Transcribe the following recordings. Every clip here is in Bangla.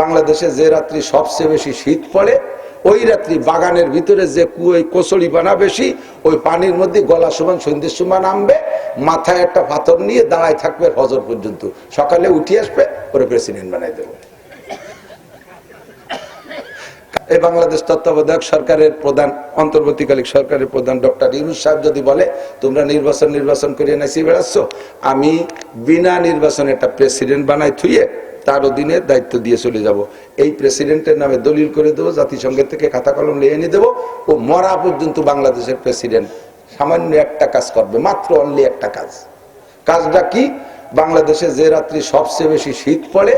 বাংলাদেশে যে রাত্রি সবচেয়ে বেশি শীত পড়ে, ওই রাত্রি বাগানের ভিতরে যে কুয়োয় কচড়ি পানা বেশি, ওই পানির মধ্যে গলা সমান সন্ধ্যের সময় নামবে, মাথায় একটা পাথর নিয়ে দাঁড়ায় থাকবে হজর পর্যন্ত। সকালে উঠে আসবে, ওরে প্রেসিডেন্ট বানাই দেবে। এই বাংলাদেশ তত্ত্বাবধায়ক সরকারের প্রধান, অন্তর্বর্তীকালীন সরকারের প্রধান ডক্টর ইউনুস সাহেব যদি বলে, তোমরা নির্বাচন নির্বাচন করিয়ে নাচি বেড়াচ্ছ? আমি বিনা নির্বাচনে একটা প্রেসিডেন্ট বানাই থুয়ে তার অধীনে দায়িত্ব দিয়ে চলে যাব। এই প্রেসিডেন্টের নামে দলিল করে দেবো, জাতিসংঘের থেকে খাতা কলম নিয়ে এনে দেবো ও মরা পর্যন্ত বাংলাদেশের প্রেসিডেন্ট সামান্য একটা কাজ করবে, মাত্র অনলি একটা কাজ। কাজটা কি? বাংলাদেশে যে রাত্রি সবচেয়ে বেশি শীত পড়ে,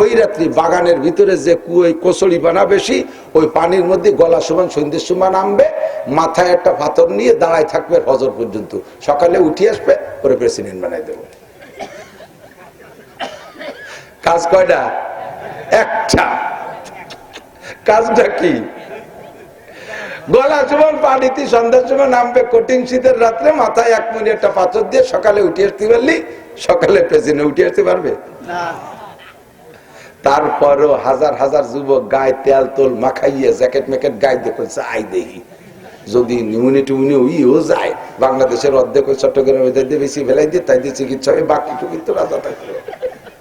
ওই রাত্রি বাগানের ভিতরে যে কুয়োয় কচড়ি বানা বেশি, ওই পানির মধ্যে গলা সমান সন্ধ্যের সময় নামবে, মাথায় একটা পাথর নিয়ে দাঁড়ায় থাকবে হজর পর্যন্ত। সকালে উঠে আসবে, ওরে প্রেসিডেন্ট বানাই দেবো। কাজ কয়টা? একটা। কাজটা কি? গলা চুমন পানিতে সন্ধ্যার সময় নামবে কঠিন শীতের রাত্রে মাথায় এক মিনিট একটা পাথর দিয়ে সকালে উঠে আসতে পারলি? সকালে প্রেসিডেন্ট উঠে আসতে পারবে? তারপরও হাজার হাজার যুবক গায়ে তেল তোল মাখাইয়ে জ্যাকেট ম্যাকেট গায়ে দেখছে আই দেখি। যদি নিউনি টিউনি ইও যায় বাংলাদেশের অর্ধেক চট্টগ্রামে দিয়ে বেশি ফেলাই দিয়ে তাই দিয়ে চিকিৎসা হয় বাকি কিন্তু রাজা থাকবে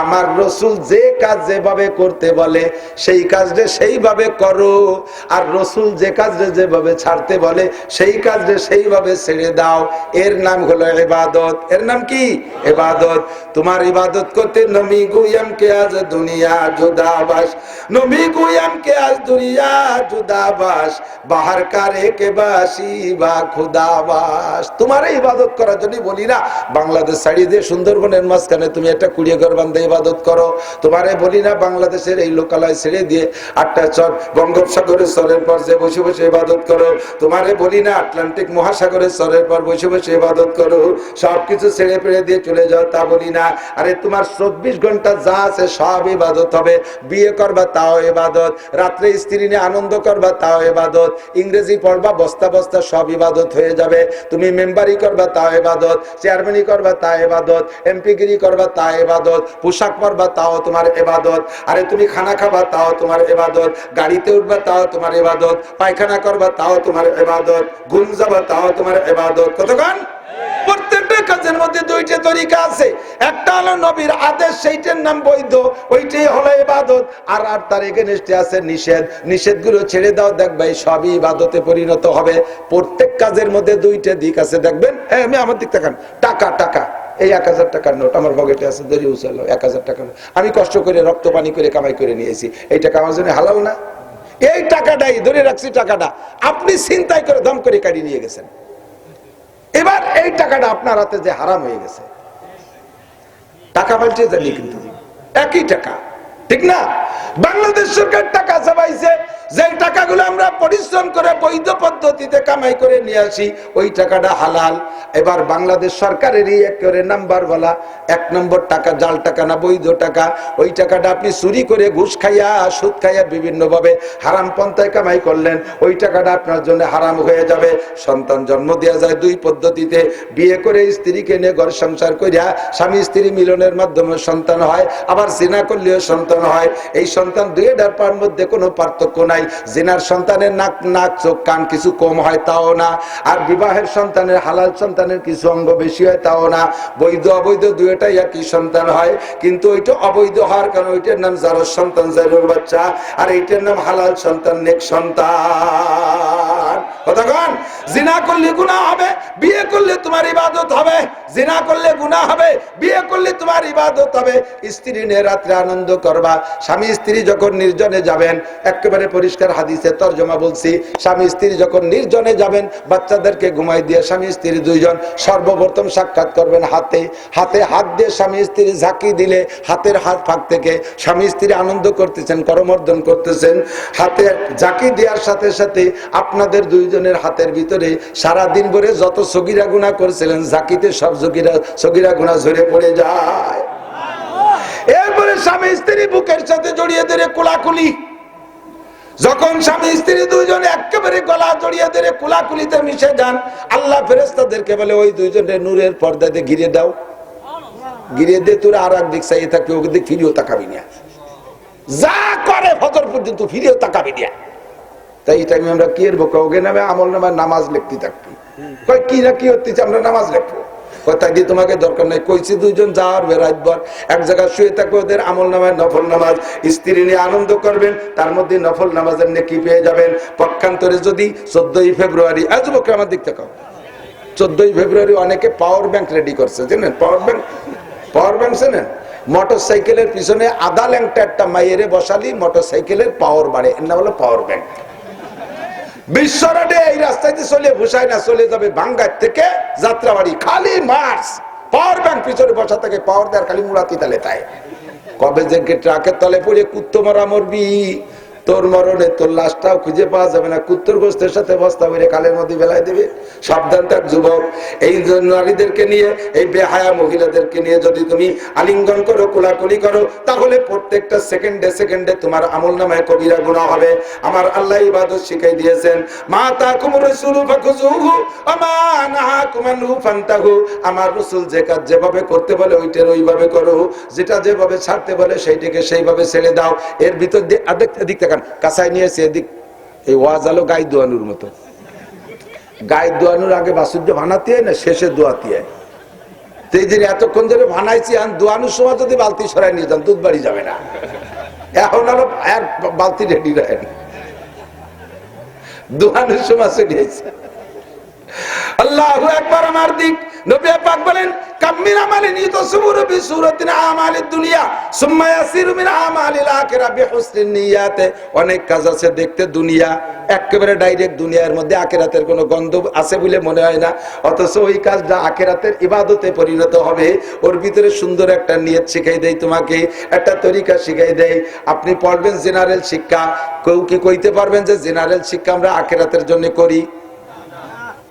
আমার রসুল যে কাজ যেভাবে করতে বলে, সেই কাজটা সেইভাবে করো। আর রসুল যে কাজটা যেভাবে ছাড়তে বলে, সেই কাজটা সেইভাবে ছেড়ে দাও। এর নাম হলো এবাদত এর নাম কি? এবাদত তোমার ইবাদত করতে নবী গুয়াম কে আজ দুনিয়া জুদাবাস। নবী গুয়াম কে আজ দুনিয়া জুদাবাস। বাহার কারে কে বাসি বা খুদাবাস। তোমার ইবাদত করার জন্য বলি না, বাংলাদেশ ছাড়িয়ে দিয়ে সুন্দরবনের মাঝখানে তুমি একটা কুড়িয়ে ঘর বান্ধে ইবাদত করো। তোমারে বলি না বাংলাদেশের এই লোকালয় ছেড়ে দিয়ে আটটা চর বঙ্গোপসাগরের স্তরের পর যে বসে বসে ইবাদত করো। তোমারে বলি না আটলান্টিক মহাসাগরের স্তরের পর বসে বসে ইবাদত করো। সবকিছু ছেড়ে পেড়ে দিয়ে চলে যাও তা বলি না। আরে তোমার চব্বিশ ঘণ্টা যা আছে সব ইবাদত হবে। বিয়ে করবা তাও ইবাদত। রাত্রে স্ত্রী নিয়ে আনন্দ করবা তাও ইবাদত। ইংরেজি পড়বা বস্তা বস্তা সব ইবাদত হয়ে যাবে। তুমি মেম্বারি করবা তাও ইবাদত। চেয়ারম্যানি করবা তা ইবাদত। এমপিগিরি করবা তা ইবাদত। পোশাক পরবা, তাও তোমার এবাদত। আরে তুমি খানা খাবা, তাও তোমার এবাদত। গাড়িতে উঠবা, তাও তোমার এবাদত। পায়খানা করবা, তাও তোমার এবাদত। ঘুম যাবা, তাও তোমার এবাদত। কতক্ষণ? প্রত্যেকটা কাজের মধ্যে দুইটা তরিকা আছে। একটা হলো নবীর আদেশ, সেইটার নাম বৈধ। ওইটাই হলো ইবাদত আর আর তার এগেনস্টে আছে নিষেধ। নিষেধগুলো ছেড়ে দাও দেখবে সবই ইবাদতে পরিণত হবে। প্রত্যেক কাজের মধ্যে দুইটা দিক আছে, দেখবেন? এই আমি আমার দিক তাকান টাকা টাকা। এই এক হাজার টাকার নোট আমার পকেটে আছে দড়ি উচাল এক হাজার টাকার নোট। আমি কষ্ট করে রক্ত পানি করে কামাই করে নিয়েছি। এই টাকা আমার জন্য হালাল না? এই টাকাটাই, ধরে রাখছি টাকাটা। আপনি চিন্তাই করে দম করে কাটিয়ে নিয়ে গেছেন। এবার এই টাকাটা আপনার হাতে যে হারাম হয়ে গেছে। টাকা পাল্টে জানি কিন্তু। একই টাকা, ঠিক না? বাংলাদেশ সরকার টাকা চাবাইছে যে টাকাগুলো আমরা পরিশ্রম করে বৈধ পদ্ধতিতে কামাই করে নিয়ে আসি, ওই টাকাটা হালাল। এবার বাংলাদেশ সরকারেরই একেবারে নাম্বার বলা এক নম্বর টাকা, জাল টাকা না, বৈধ টাকা। ওই টাকাটা আপনি চুরি করে ঘুষ খাইয়া, সুদ খাইয়া বিভিন্নভাবে হারাম পন্থায় কামাই করলেন, ওই টাকাটা আপনার জন্য হারাম হয়ে যাবে। সন্তান জন্ম দেওয়া যায় দুই পদ্ধতিতে। বিয়ে করে স্ত্রীকে নিয়ে ঘর সংসার করিয়া স্বামী স্ত্রী মিলনের মাধ্যমে সন্তান হয়, আবার জিনা করলেও সন্তান হয়। এই সন্তান দুই ডারপার মধ্যে কোনো পার্থক্য নাই। জিনার সন্তানের নাক নাক, চোখ, কান কিছু কম হয় তাও না, আর বিবাহের সন্তানের, হালাল সন্তানের কিছু অঙ্গ বেশি হয় তাও না। বৈধ, অবৈধ দুইটাই একই সন্তান হয়, কিন্তু ওইটা অবৈধ হওয়ার কারণে ওইটার নাম জারোর সন্তান, জারুর বাচ্চা, আর এইটার নাম হালাল সন্তান, নেক সন্তান। কতক্ষণ জিনা করলে গুণা হবে, বিয়ে করলে তোমার ইবাদত হবে। জিনা করলে গুণা হবে, বিয়ে করলে তোমার ইবাদত হবে। স্ত্রী নিয়ে রাত্রে আনন্দ করবা। স্বামী স্ত্রী যখন নির্জনে যাবেন, একেবারে পরিষ্কার হাদিসে তর্জমা বলছি, স্বামী স্ত্রী যখন নির্জনে যাবেন, বাচ্চাদেরকে ঘুমাই দিয়ে স্বামী স্ত্রী দুইজন সর্বপ্রথম সাক্ষাৎ করবেন হাতে। হাতে হাত দিয়ে স্বামী স্ত্রী ঝাঁকি দিলে, হাতের হাত ফাঁক থেকে স্বামী স্ত্রী আনন্দ করতেছেন, করমর্দন করতেছেন। হাতে ঝাঁকি দেওয়ার সাথে সাথে আপনাদের দুইজন দুইজনের হাতের ভিতরে সারা দিন ভরে যত সগিরা গুণা করেছিলেন, জাকিতে সব সগিরা সগিরা গুণা ঝরে পড়ে যায়। এরপরে স্বামী স্ত্রী বুকের সাথে জড়িয়ে ধরে কোলাকুলি। যখন স্বামী স্ত্রী দুইজনে একেবারে গলা জড়িয়ে ধরে কোলাকুলিতে মিশে যান, আল্লাহ ফেরেস্তাদেরকে বলে, ওই দুইজনের নূরের পর্দাতে ঘিরে দাও। ঘিরে দিয়ে তোরা আর এক দিক চাইয়ে থাকবে ওকে দিক ফিরিও তাকাবি না। যা করে ফজর পর্যন্ত ফিরেও তাকাবি না। তাই এই টাইমে আমরা কি এর বোকা? নামে আমল নামে নামাজ লিখতে থাকবি। কয়, কি না কি হচ্ছে আমরা নামাজ লিখব? তোমাকে দরকার নাই। কইছি দুইজন যাওয়ার বেড়াইবার এক জায়গায় শুয়ে থাকবে ওদের আমল নামায় নফল নামাজ। স্ত্রী নিয়ে আনন্দ করবেন, তার মধ্যে নফল নামাজের নেকি পেয়ে যাবেন। পক্ষান্তরে যদি চোদ্দই ফেব্রুয়ারি আজ বকে আমার দিক থেকে চোদ্দই ফেব্রুয়ারি অনেকে পাওয়ার ব্যাংক রেডি করছে, জানেন? পাওয়ার ব্যাংক পাওয়ার ব্যাংক জানেন? মোটর সাইকেলের পিছনে আদা ল্যাংটা একটা মাইয়েরে বসালি মোটর সাইকেলের পাওয়ার বাড়ে। এর নাম হলো পাওয়ার ব্যাংক বিশ্ব রোডে এই রাস্তায় যে চলে ভুসাই না চলে যাবে, বাঙ্গার থেকে যাত্রা বাড়ি খালি মার্চ। পাওয়ার ব্যাংক পিছনে বসা থাকে পাওয়ার দেওয়ার খালি মুরাতি তালে তাই। কবে যে ট্রাকের তলে পড়ে কুত্তো মারা মরবি? তোর মরণে তোর লাশটাও খুঁজে পাওয়া যাবে না। কুত্তর গোস্তের সাথে বস্তা বেড়ে কালের মধ্যে বেলায় দেবে। সাবধান থাক, যুবক। এই নারীদেরকে নিয়ে, এই বেহায়া মহিলাদেরকে নিয়ে যদি তুমি আলিঙ্গন করো, কোলাকুলি করো, তাহলে প্রত্যেকটা সেকেন্ডে সেকেন্ডে তোমার আমল নামায় কবিরা গুণা হবে। আমার আল্লাহ ইবাদত শিখাই দিয়েছেন মা তা কুমুর ফান্তাহু। আমার রাসূল যে কাজ যেভাবে করতে বলে, ওইটার ওইভাবে করো। যেটা যেভাবে ছাড়তে বলে, সেইটাকে সেইভাবে ছেড়ে দাও। এর ভিতর দিয়ে আদেক তাকান কাঁচাই নিয়েছে এদিক এই ওয়াজ আলো গাই দোয়ানুর মতো। গায়ে দোয়ানোর আগে বাসুর্য ভানাতে হয় না শেষে দোয়াতে হয় তো এই যে এতক্ষণ ধরে ভানাইছি, আর দোয়ানোর সময় যদি বালতি সরাই নিয়ে যান দুধ বাড়ি যাবে না। এখন আরও এক বালতি রেডি রাখেন দোয়ানোর সময় সরিয়েছে আল্লাহ একবার আমার দিক। নবী পাক বলেন, কাম্মির আমালি নিত সুবুর বি সুরাতিন আমালিদ দুনিয়া, সুম্মা ইয়াসিরু মিন আমালিল আখিরা বিহুসনিন নিয়াতে। অনেক কাজ আছে দেখতে দুনিয়া একেবারে ডাইরেক্ট দুনিয়ার মধ্যে আখিরাতের কোনো গন্ধ আছে বলে মনে হয় না। অথচ ওই কাজটা আখিরাতের ইবাদতে পরিণত হবে। ওর ভিতরে সুন্দর একটা নিয়ত শিখাই দেয় তোমাকে, একটা তরিকা শিখাই দেয় আপনি পড়বেন জেনারেল শিক্ষা। কেউ কি কইতে পারবেন যে জেনারেল শিক্ষা আমরা আখিরাতের জন্য করি?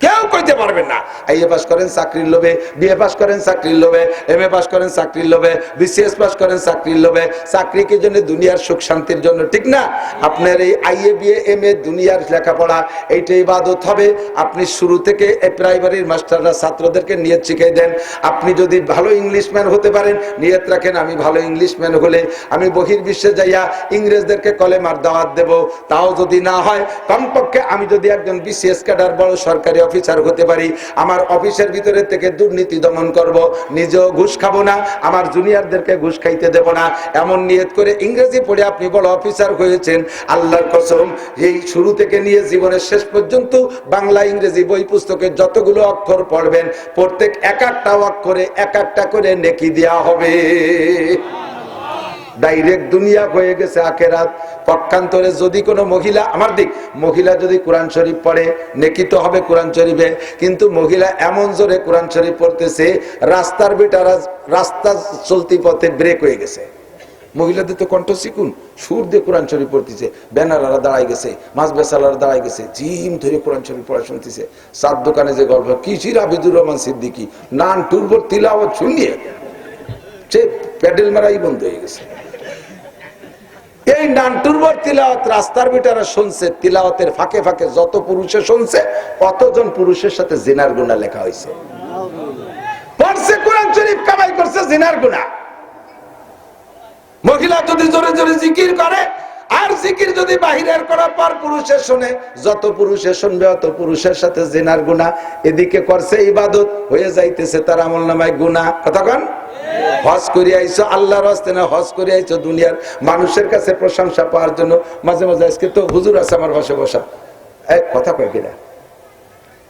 কেউ কইতে পারবেন না। আই এ পাস করেন চাকরির লোভে বিএ পাস করেন চাকরির লোভে এম এ পাস করেন চাকরির লোভে বিসিএস পাস করেন চাকরির লোভে। চাকরি কি জন্য? দুনিয়ার সুখ শান্তির জন্য, ঠিক না? আপনার এই I IA BA M A দুনিয়ার লেখাপড়া, এইটাই ইবাদত হবে। আপনি শুরু থেকে প্রাইমারির মাস্টাররা ছাত্রদেরকে নিয়ত শিখাই দেন। আপনি যদি ভালো ইংলিশম্যান হতে পারেন, নিয়ত রাখেন, আমি ভালো ইংলিশম্যান হলে আমি বহির্বিশ্বে যাইয়া ইংরেজদেরকে কলেমার দাওয়াত দেব। তাও যদি না হয়, কমপক্ষে আমি যদি একজন বিসিএস ক্যাডার, বড় সরকারি অফিসার হতে পারি, আমার অফিসের ভিতরে থেকে দুর্নীতি দমন করব, নিজেও ঘুষ খাব না, আমার জুনিয়রদেরকে ঘুষ খাইতে দেব না। এমন নিয়ত করে ইংরেজি পড়ে আপনি বড় অফিসার হয়েছেন। আল্লাহর কসম, এই শুরু থেকে নিয়ে জীবনের শেষ পর্যন্ত বাংলা ইংরেজি বই পুস্তকের যতগুলো অক্ষর পড়বেন, প্রত্যেক এক একটা অক্ষরে এক একটা করে নেকি দেওয়া হবে। ডাইরেক্ট দুনিয়া হয়ে গেছে আখেরাত। পক্ষান্তরে যদি কোনো মহিলা, আমার দিক, মহিলা যদি কোরআন শরীফ পড়ে নেকি তো হবে কোরআন শরীফে, কিন্তু মহিলা এমন জোরে কোরআন শরীফ পড়তেছে, রাস্তার বেটারা রাস্তা চলতি পথে ব্রেক হয়ে গেছে। মহিলাদের তো কণ্ঠ শিখুন, সুর দিয়ে কোরআন শরীফ পড়তেছে, ব্যানারারা দাঁড়াই গেছে মাছ বেসালারা দাঁড়াই গেছে, জিম ধরে কোরআন শরীফ পড়া শুনতেছে। সাত দোকানে যে গল্প, কিসির আবিদুর রহমান সিদ্দিকি? নান, টুরবর, তিলাওয়াত, শুনিয়ে। সে প্যাডেল মারাই বন্ধ হয়ে গেছে। এই নান্টুরবর তিলাওয়াত রাস্তার বিটারা শুনছে, তিলাওয়াতের ফাঁকে ফাঁকে যত পুরুষে শুনছে অতজন পুরুষের সাথে জিনার গুণা লেখা হয়েছে? পড়ছে কোরআন শরীফ, কামাই করছে জিনার গুণা। মহিলা যদি জোরে জোরে জিকির করে, আর জিকির যদি বাহিরের করার পর পুরুষের শুনে, যত পুরুষে শুনবে, অত পুরুষের সাথে জেনার গুণা। এদিকে করছে ইবাদত, হয়ে যাইতেছে তার আমল নামায় গুণা। কতক্ষণ হজ করে আইছো, আল্লাহর হস্তে না হজ করে আইছো, দুনিয়ার মানুষের কাছে প্রশংসা পাওয়ার জন্য মাঝে মাঝে আজকে তো হুজুর আছে আমার পাশে বসা। এক কথা কয়ে কিনা?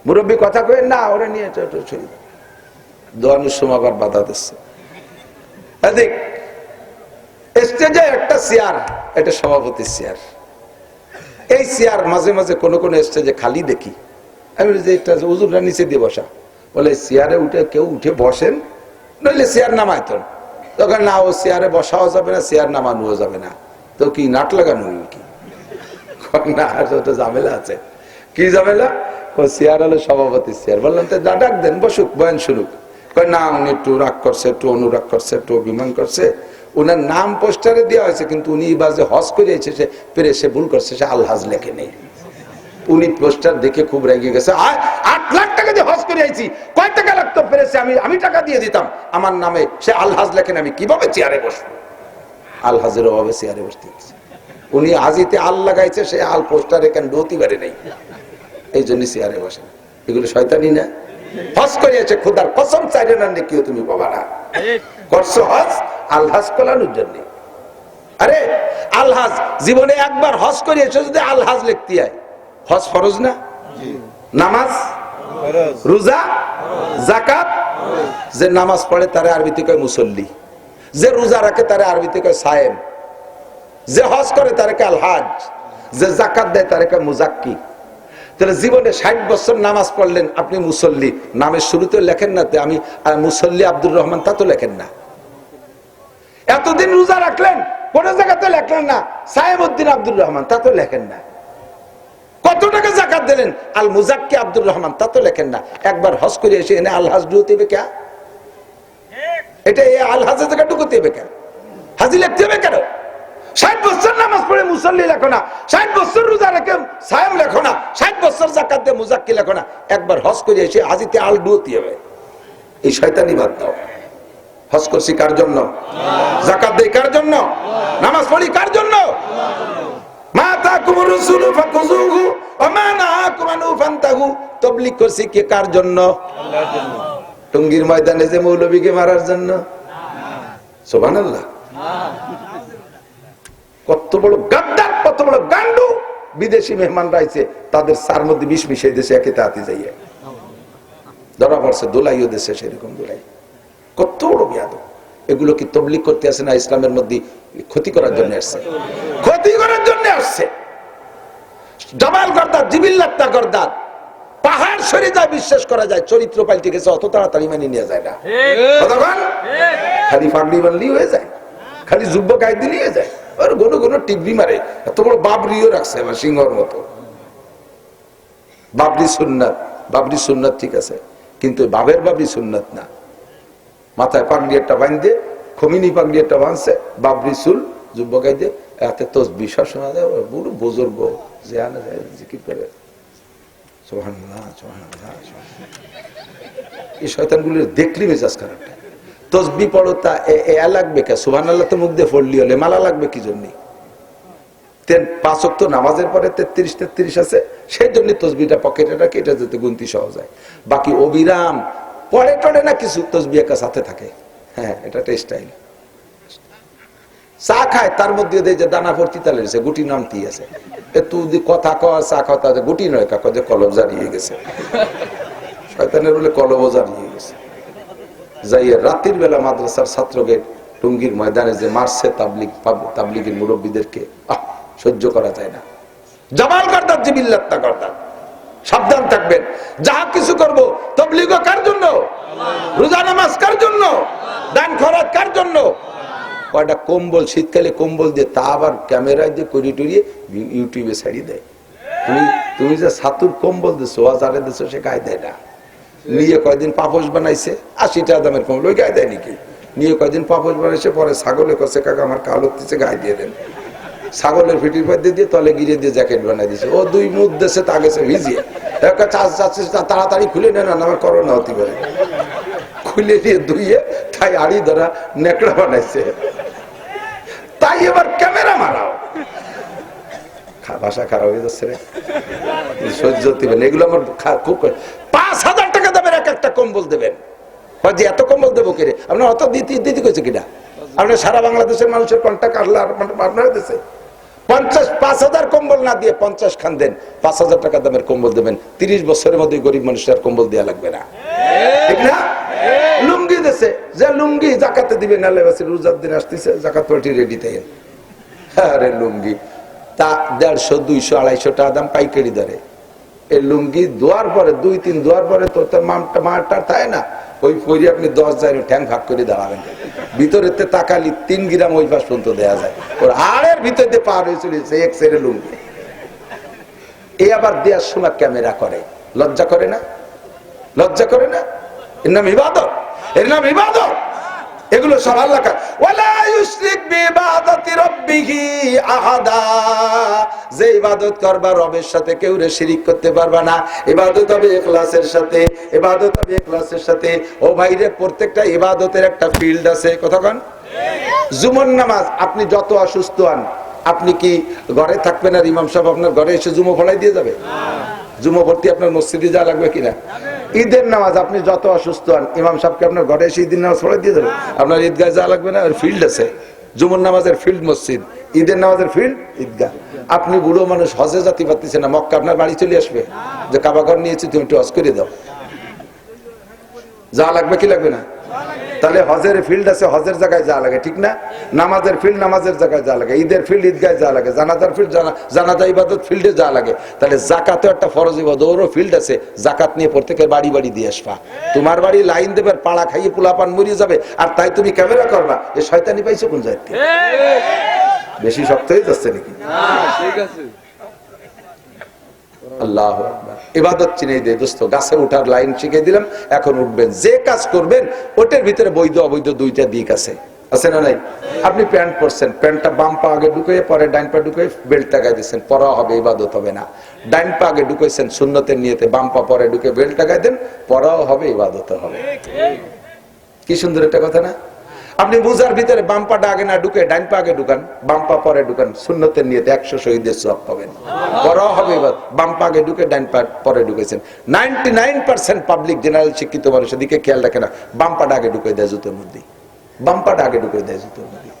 মুরব্বী, কথা কয়ে না, ওরা নিয়ে সময় আবার বাধা দিচ্ছে। দেখ স্টেজে একটা চেয়ার এটা চেয়ার এই চেয়ার মাঝে মাঝে কোনো কোনো স্টেজে খালি দেখি। আমি যে উজুরটা নিচে দিয়ে বসা। বলে চেয়ারে উঠে কেউ উঠে বসেন নইলে চেয়ার নামায় তো তখন না, ও চেয়ারে বসাও যাবে না, চেয়ার নামানো যাবে না। তো কি, নাট লাগানো কি? ঝামেলা আছে। কি ঝামেলা? ও চেয়ার হলো সভাপতি চেয়ার। বললাম, তো ডাক দেন, বসুক, বয়ান কয়, না, উনি একটু রাগ করছে, একটু অনুরাগ করছে, একটু অভিমান করছে। ওনার নাম পোস্টারে দেওয়া হয়েছে, কিন্তু উনি এবার যে হজ করিয়েছে সে পেরে সে ভুল করছে, সে আলহাজ লেখে নেই। উনি পোস্টার দেখে খুব রেগে গেছে আট লাখ টাকা দিয়ে হজ করে আইছি। কয় টাকা লাগতো পেরেছে আমি আমি টাকা দিয়ে দিতাম। আমার নামে সে আলহাজ লেখেন আমি কীভাবে চেয়ারে বসবো? আলহাজের অভাবে চেয়ারে বসতে উনি আজিতে আল লাগাইছে সে আল পোস্টার এখানে ডতি পারে নেই। এই জন্য চেয়ারে বসে এগুলো শয়তানি না? হজ করিয়েছে খুদার কসম চাইলে না কেউ তুমি না করছ হজ? আলহাজ করানোর জন্য। আরে আলহাজ জীবনে একবার হজ করিয়েছে যদি আলহাজ লিখতে হয়। হজ ফরজ না? নামাজ? রোজা জাকাত যে নামাজ পড়ে তারে আরবিতে কয় মুসল্লি, যে রোজা রাখে তারে আরবিতে কয় সায়েম, যে হজ করে তারে কয় আলহাজ, যে জাকাত দেয় তারে কয় মুজাক্কি। তাহলে জীবনে ষাট বছর নামাজ পড়লেন আপনি মুসল্লি, নামের শুরুতে লেখেন না তে, আমি মুসল্লি আব্দুর রহমান তা তো লেখেন না। এতদিন রোজা রাখলেন, কোন জায়গাতে লেখলেন না সাহেব উদ্দিন আব্দুর রহমান তা তো লেখেন না। কত টাকা জাকাত দিলেন? আল মুজাক্কি আব্দুর রহমান, তা তো লেখেন না। একবার হজ করে এসে এনে আল হাজ ডুতে হবে কে? এটা এই আল হাজের জায়গা ঢুকতে কে? হাজি লিখতে হবে কেন? ষাট বছর নামাজ পড়ে মুসল্লি লেখো না। ষাট বছর রোজা রেখে সায়েম লেখো না। ষাট বছর জাকাত দিয়ে মুজাক্কি লেখো না। একবার হজ করে এসে হাজিতে আল ডুতে হবে। এই শয়তানি বাদ দাও। হজ কার জন্য? জাকাত দেই কার জন্য? নামাজ পড়ি কার জন্য? মা তাকুম রাসূলু ওয়া মা নাহাকুম আনহু তাবলীগ কে? কার জন্য? টঙ্গীর ময়দানে যে মারার জন্য। সুবহানাল্লাহ। কত বড় গাদ্দার, কত বড় গান্ডু। বিদেশি মেহমান রাইছে, তাদের সার মধ্যে বিষ মিশে দেশে একে তাতে যাইয়ে। ধরা পড়ছে দোলাইও দেশে সেরকম দোলাই কত বড় বিয়াদ। এগুলো কি তবলিক করতে আসে না ইসলামের মধ্যে ক্ষতি করার জন্য আসছে? ক্ষতি করার জন্য আসছে। জমাল গর্দার জিবিল্লাত্তা গর্দার পাহাড় সরে যায় বিশ্বাস করা যায় চরিত্র পাল্টে গেছে অত তাড়াতাড়ি মানিয়ে নেওয়া যায় না। কতক্ষণ খালি ফাগড়ি বানলি হয়ে যায় খালি যুব্য গায়ে দিলি হয়ে যায় আর কোনো কোনো টিভি মারে। এত বড় বাবরিও রাখছে আমার সিংহর মতো। বাবরি সুন্নাত বাবরি সুন্নাত ঠিক আছে কিন্তু বাবের বাবরি সুন্নাত না। মাথায় পাগড়ি একটা বাঁধে খমিনি পাগড়ি একটা বাঁধছে বাবরি চুল যুবকাই দিয়ে এতে তসবি সবসময় দেয়, ও বুড়ো বুজুর্গ। এই শয়তানগুলো দেখলি মেজাজ খারাপ তসবি পড়ো তা লাগবে কে? আল্লাহ তো মুখ দিয়ে ফড়লি হলে মালা লাগবে কি জন্য? পাঁচ অক্ত নামাজের পরে তেত্রিশ তেত্রিশ আছে, সেই জন্য তসবিটা পকেটে রাখে, এটা যাতে গুনতি সহজ হয়। বাকি অবিরাম পরে টরে না কিছু, তসবি একা সাথে থাকে। হ্যাঁ এটা একটা স্টাইল চা খায়, তার মধ্যে দেয় যে দানা ভর্তি তালে রয়েছে গুটি নামতি আছে। এ তুই কথা কর চা তাদের গুটি নয় কাকা যে কলব জারিয়ে গেছে। শয়তানের বলে কলব জারিয়ে গেছে। যাইয়ে রাতের বেলা মাদ্রাসার ছাত্রকে টুঙ্গির ময়দানে যে মারছে তাবলিগ তাবলিগের মুরব্বীদেরকে আহ, সহ্য করা যায় না। জামাল করদার জিবিল্লাত্তা করদার। সাবধান থাকবেন। যাহা কিছু করব তবলিগ কার জন্য? রোজা নামাজ কার জন্য? দান খরচ কার জন্য? কয়টা কম্বল, শীতকালে কম্বল দিয়ে তা আবার ক্যামেরায় দিয়ে করি টুরিয়ে ইউটিউবে ছাড়িয়ে দেয়। তুমি তুমি যে সাতুর কম্বল দিছো হাজারে দিছো, সে গায়ে দেয় না। নিয়ে কয়দিন পাপস বানাইছে আশি টাকা দামের কম্বল, ওই গায়ে দেয় নাকি? নিয়ে কয়দিন পাপস বানাইছে, পরে ছাগলে কষে কাকা, আমার কাল হচ্ছে গায়ে দিয়ে দেন। ছাগলের ফিটির পর দিয়ে তলে গিরে দিয়ে জ্যাকেট বানাই দিছে। ও দুই মুখ দেশে তা গেছে ভিজিয়ে। তাড়াতাড়ি খুলে নেন আমার করোনা হতে পারে। খুলে দিয়ে ধুইয়ে তাই আড়ি ধরা নেকড়া বানাইছে। তাই এবার ক্যামেরা মারাও। ভাষা খারাপ হয়ে যাচ্ছে রে। সহ্য দিবেন এগুলো আমার খুব পাঁচ হাজার টাকা দেবেন এক একটা কম্বল দেবেন। যে এত কম্বল দেবো কিরে আপনার অত দিতে দিতে কইছে কিনা? আপনার সারা বাংলাদেশের মানুষের কন্ট্যাক্ট মানে আপনার দেশে? পঞ্চাশ, পাঁচ হাজার কম্বল না দিয়ে পঞ্চাশ খান দেন। পাঁচ হাজার টাকা দামের কম্বল দেবেন। তিরিশ বছরের মধ্যে গরিব মানুষের কম্বল দেওয়া লাগবে না। ঠিক না? লুঙ্গি দেশে যে লুঙ্গি জাকাতে দিবেন আল্লাহ রোজার দিন আসতেছে, জাকাত পার্টি রেডি থাকেন আরে লুঙ্গি, তা দেড়শো, দুইশো, আড়াইশো টাকা দাম পাইকারি দরে। এই লুঙ্গি দোয়ার পরে, দুই, তিন দোয়ার পরে তো তোর মামটা, মারটা থাকে না। ওই পরি আপনি দশ যায় ঠ্যাং ভাগ করে দাঁড়াবেন ভিতরেতে তাকালি তিন গ্রাম ওই পাশ পর্যন্ত দেওয়া যায়। ওর আড়ের ভিতর দিয়ে পার হয়ে চলেছে এক সেরে লুঙ্গি এ আবার দেওয়ার সময় ক্যামেরা করে। লজ্জা করে না? লজ্জা করে না? এর নাম ইবাদত। এর নাম ইবাদত। এগুলো সব আল্লাহ যে ইবাদত করবা রবের সাথে কেউ রে শিরিক করতে পারবা না। ইবাদত হবে ইখলাসের সাথে, ইবাদত হবে ইখলাসের সাথে। ও ভাইরে প্রত্যেকটা ইবাদতের একটা ফিল্ড আছে কতক্ষণ জুমন নামাজ, আপনি যত অসুস্থ হন, আপনি কি ঘরে থাকবেন আর ইমাম সাহেব আপনার ঘরে এসে জুমো ফলাই দিয়ে যাবে? জুমো ভর্তি আপনার মসজিদে যা লাগবে কিনা? ঈদের নামাজ আপনি যত অসুস্থ হন, ইমাম সাহেবকে আপনার ঘরে এসে ঈদের নামাজ ফলাই দিয়ে যাবে আপনার ঈদগাহ যা লাগবে না? ফিল্ড আছে। জুমুর নামাজের ফিল্ড মসজিদ। ঈদের নামাজের ফিল্ড ঈদগাহ। আপনি বুড়ো মানুষ, হজে জাতি পারতেছে না, মক্কা আপনার বাড়ি চলে আসবে। যে কাবাঘর নিয়েছি, তুমি একটু হজ করে দাও। যা লাগবে কি লাগবে না? তাহলে হজের ফিল্ড আছে হজের জায়গায় যা লাগে ঠিক না? নামাজের ফিল্ড নামাজের জায়গায় যা লাগে ঈদের ফিল্ড ঈদগায় যা লাগে জানাজার ফিল্ড জানাজা ইবাদত ফিল্ডে যা লাগে। তাহলে জাকাতও একটা ফরজ ইবাদত ওরও ফিল্ড আছে জাকাত নিয়ে প্রত্যেকের বাড়ি বাড়ি দিয়ে আসবা। তোমার বাড়ি লাইন দেবে পাড়া খাইয়ে পোলাপান মরিয়ে যাবে আর তাই তুমি ক্যামেরা করবা এ শয়তানি পাইছো কোন জায়গা থেকে? বেশি শক্ত হয়ে যাচ্ছে নাকি? আল্লাহ। ইবাদত চিনে দে দোস্ত, গাছে উঠার লাইন শিখে দিলাম, এখন উঠবেন। যে কাজ করবেন, ওটার ভিতরে বৈধ, অবৈধ দুইটা দিক আছে। আছে না নাই? আপনি প্যান্ট পরছেন, প্যান্টটা বাম পা আগে ঢুকে পরে ডাইন পা ঢুকে বেল্ট টাকাই দিচ্ছেন পরা হবে, ইবাদত হবে না। ডাইন পা আগে ঢুকেছেন শূন্যতের নিয়েতে বাম পা পরে ঢুকে বেল্ট টাকাই দেন, পরাও হবে ইবাদত হবে। কি সুন্দর একটা কথা না? আপনি বুঝার ভিতরে বাম আগে না ঢুকে ডাইন পা আগে ঢুকান। বাম পা পরে ঢুকান। শূন্যতের নিয়ে একশো শহীদের সব পাবেন। পরাও হবে এবার। আগে ঢুকে ডাইন পা পরে ঢুকেছেন। Ninety nine percent public general শিক্ষিত মানুষের দিকে খেয়াল রাখে না। আগে ঢুকে দেয় জুতোর মধ্যে। আগে ঢুকে দেয় জুতোর মধ্যে।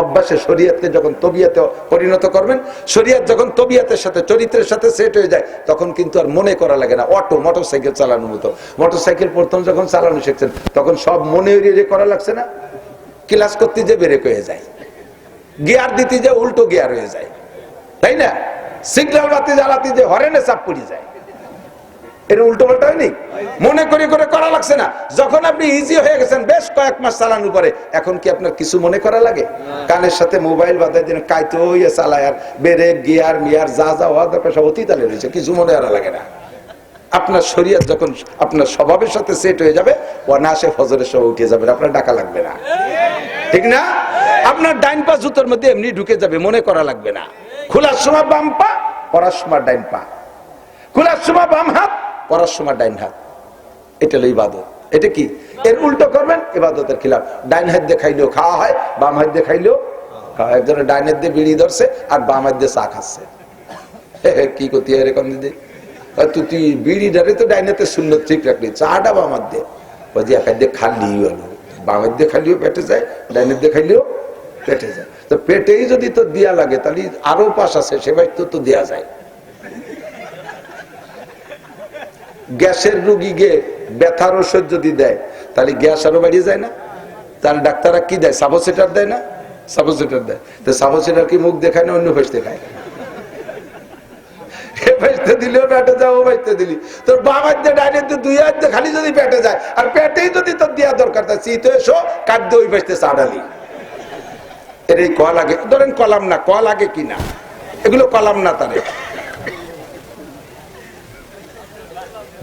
অভ্যাসে শরীয়তকে যখন তবিয়াতে পরিণত করবেন, শরীয়ত যখন তবিয়াতের সাথে, চরিত্রের সাথে সেট হয়ে যায়, তখন কিন্তু আর মনে করা লাগে না। অটো মোটর সাইকেল চালানোর মতো। মোটর সাইকেল প্রথম যখন চালানো শিখছেন, তখন সব মনে করা লাগছে না? ক্লাস করতে যে বেরেক হয়ে যায়। গিয়ার দিতে যে উল্টো গিয়ার হয়ে যায়। তাই না? সিগন্যাল বাতি জ্বালাতে যে হরেনে চাপ পড়ে যায়। আপনার কিছু মনে করা লাগে? না। আপনার শরীয়ত যখন, আপনার স্বভাবের সাথে সেট হয়ে যাবে ও না সে ফজরের সব উঠে যাবে আপনার ডাকা লাগবে না। ঠিক না? আপনার ডাইন পা জুতোর মধ্যে এমনি ঢুকে যাবে, মনে করা লাগবে না। খোলার সময় বাম পা, পড়ার সময় ডাইন পা। খোলার সময় বাম হাত, পড়ার সময় ডাইন হাত। এটা হলো ইবাদত। এটা কি? এর উল্টো করবেন, ইবাদতের খিলাফ। ডাইন হাত দিয়ে খাইলেও খাওয়া হয়, বাম হাত দিয়ে খাইলেও খাওয়া। একজনের ডাইন হাত দিয়ে বিড়ি ধরছে আর বাম হাত দিয়ে চা খাচ্ছে। কি করতে হয় এরকম দিদি? তুই বিড়ি ধরে তো ডাইনেতে শূন্য ঠিক রাখলি। চাটা বামার দিয়ে। বলছি এক হাত দিয়ে খালি হলো। বামের দিয়ে খালিও পেটে যায়, ডাইনের দিয়ে খাইলেও পেটে যায়। তো পেটেই যদি তো দেয়া লাগে, তাহলে আরও পাশ আছে সেবাই তো তো দেয়া যায়। গ্যাসের রুগীকে ব্যথার ওষুধ যদি দেয়, তাহলে গ্যাস আরও বাড়িয়ে যায় না? তাহলে ডাক্তাররা কি দেয়? সাবোসেটার দেয় না? সাবোসেটার দেয়। তো সাবোসেটার কি মুখ দেখায় না, অন্য ফেস দেখায়? এ বাইতে দিলেও পেটে বাইতে দিলি। তোর দুই খালি যদি পেটে যায়, আর পেটেই যদি তোর দেওয়া দরকার এসো ওই বাইতে চাড়ালি এর এই কল আগে, ধরেন কলাম না, কল আগে কি না? এগুলো কলাম না তারে।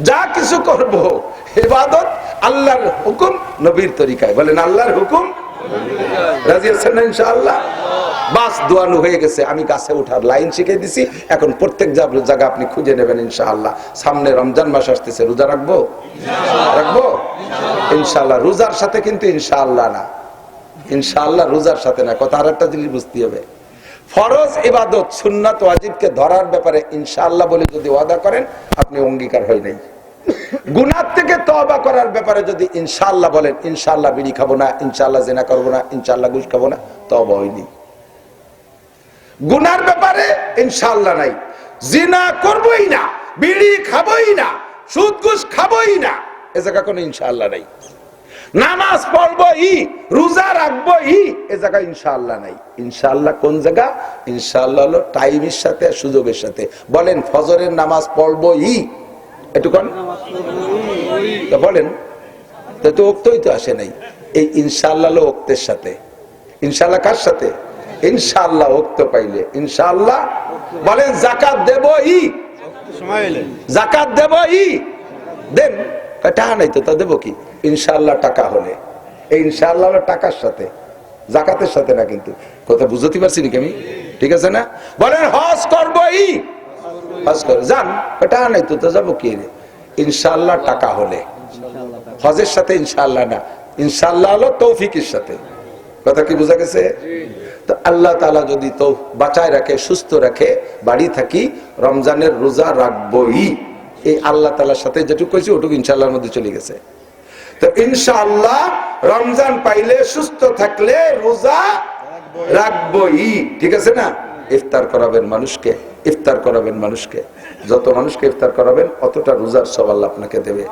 যা কিছু করব, ইবাদত আল্লাহর হুকুম, নবীর তরিকায়। বলেন, আল্লাহর হুকুম? রাজি আছেন ইনশাআল্লাহ? বাস দোয়ানো হয়ে গেছে আমি গাছে উঠার লাইন শিখে দিছি। এখন প্রত্যেক জায়গা আপনি খুঁজে নেবেন ইনশাআল্লাহ। সামনে রমজান মাস আসতেছে রোজা রাখব? রাখব? ইনশাআল্লাহ রোজার সাথে কিন্তু ইনশাআল্লাহ না। ইনশাআল্লাহ রোজার সাথে না। কথা আর একটা জিনিস বুঝতে হবে। ফরজ ইবাদত সুন্নাত ওয়াজিবকে ধরার ব্যাপারে ইনশাআল্লাহ বলে যদি ওয়াদা করেন আপনি অঙ্গীকার হয় নাই। গুনার থেকে তবা করার ব্যাপারে যদি ইনশাআল্লাহ বলেন ইনশাআল্লাহ বিড়ি খাব না ইনশাআল্লাহ জেনা করব না ইনশাআল্লাহ ঘুষ খাব না তবা হয়নি। গুনার ব্যাপারে ইনশাল্লাহ নাই। জিনা করবই না, বিড়ি খাবই না, সুদ ঘুষ খাবই না, এ জায়গা কোনো ইনশাল্লাহ নাই। নামাজ পড়ব ই, রোজা রাখব ই, এ জায়গা ইনশাআল্লাহ নাই। ইনশাআল্লাহ কোন জায়গা? ইনশাআল্লাহ হলো টাইমের সাথে আর সুযোগের সাথে। বলেন, ফজরের নামাজ পড়ব ই একটু কন বলেন তো উক্তই তো আসে নাই। এই ইনশাআল্লাহ হলো উক্তের সাথে। ইনশাআল্লাহ কার সাথে? ইনশাআল্লাহ উক্ত পাইলে। ইনশাআল্লাহ বলেন জাকাত দেব ই জাকাত দেব ই দেন টাকা নাই তো তা দেবো কি? ইনশাল্লাহ টাকা হলে। এই ইনশাল্লাহ টাকার সাথে জাকাতের সাথে না কিন্তু। কথা বুঝতে পারছি নাকি আমি? ঠিক আছে না? বলেন হজ করব ই হজ কর যান টাকা নাই তো তা যাব কি? ইনশাল্লাহ টাকা হলে। হজের সাথে ইনশাল্লাহ না। ইনশাল্লাহ হলো তৌফিকের সাথে। কথা কি বোঝা গেছে? তো আল্লাহ তালা যদি তো বাঁচায় রাখে, সুস্থ রাখে, বাড়ি থাকি, রমজানের রোজা রাখবই। এই আল্লাহ তালার সাথে যেটুকু কইছি, ওটুকু ইনশাল্লাহর মধ্যে চলে গেছে। তো ইনশাআল্লাহ রমজান পাইলে সুস্থ থাকলে রোজা রাখবই। ঠিক আছে না? ইফতার করাবেন মানুষকে, ইফতার করাবেন মানুষকে। যত মানুষকে ইফতার করাবেন, অতটা রোজার সবাল আপনাকে দেবে।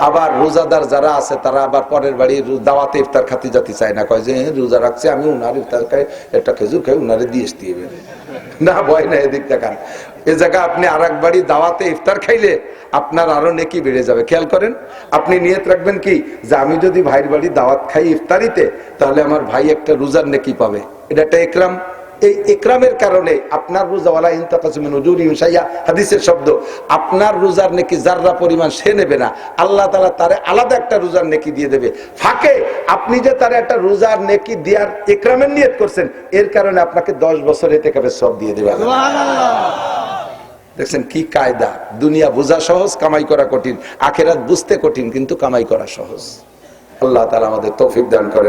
আবার রোজাদার যারা আছে তারা আবার পরের বাড়ি দাওয়াতে ইফতার খাতে যেতে চায় না। কয় যে "হ্যাঁ, রোজা রাখছে আমি উনার ইফতার খাই একটা খেজুর খাই উনারে দিয়ে দিবে না ভয় না এদিক দেখান। এ জায়গা আপনি আর বাড়ি দাওয়াতে ইফতার খাইলে আপনার আরও নেকি বেড়ে যাবে। খেয়াল করেন আপনি নিয়ত রাখবেন কি? যে আমি যদি ভাইয়ের বাড়ি দাওয়াত খাই ইফতারিতে তাহলে আমার ভাই একটা রোজার নেকি পাবে। এটা একটা একরাম এই একরামের কারণে আপনার রোজাওয়ালা ইন্তাকাসিমিন উজুরি মিশাইয়া হাদিসের শব্দ। আপনার রোজার নেকি যাররা পরিমাণ সে নেবে না। আল্লাহ তাআলা তারে আলাদা একটা রোজার নেকি দিয়ে দেবে। ফাঁকে আপনি যে তার একটা রোজার নেকি দেওয়ার একরামের নিয়ত করছেন এর কারণে আপনাকে দশ বছর এতে কাবে সব দিয়ে দেবে দেখছেন কি কায়দা? দুনিয়া বোঝা সহজ কামাই করা কঠিন। আখেরাত বুঝতে কঠিন কিন্তু কামাই করা সহজ। আল্লাহ তালা আমাদের তৌফিক দান করেন।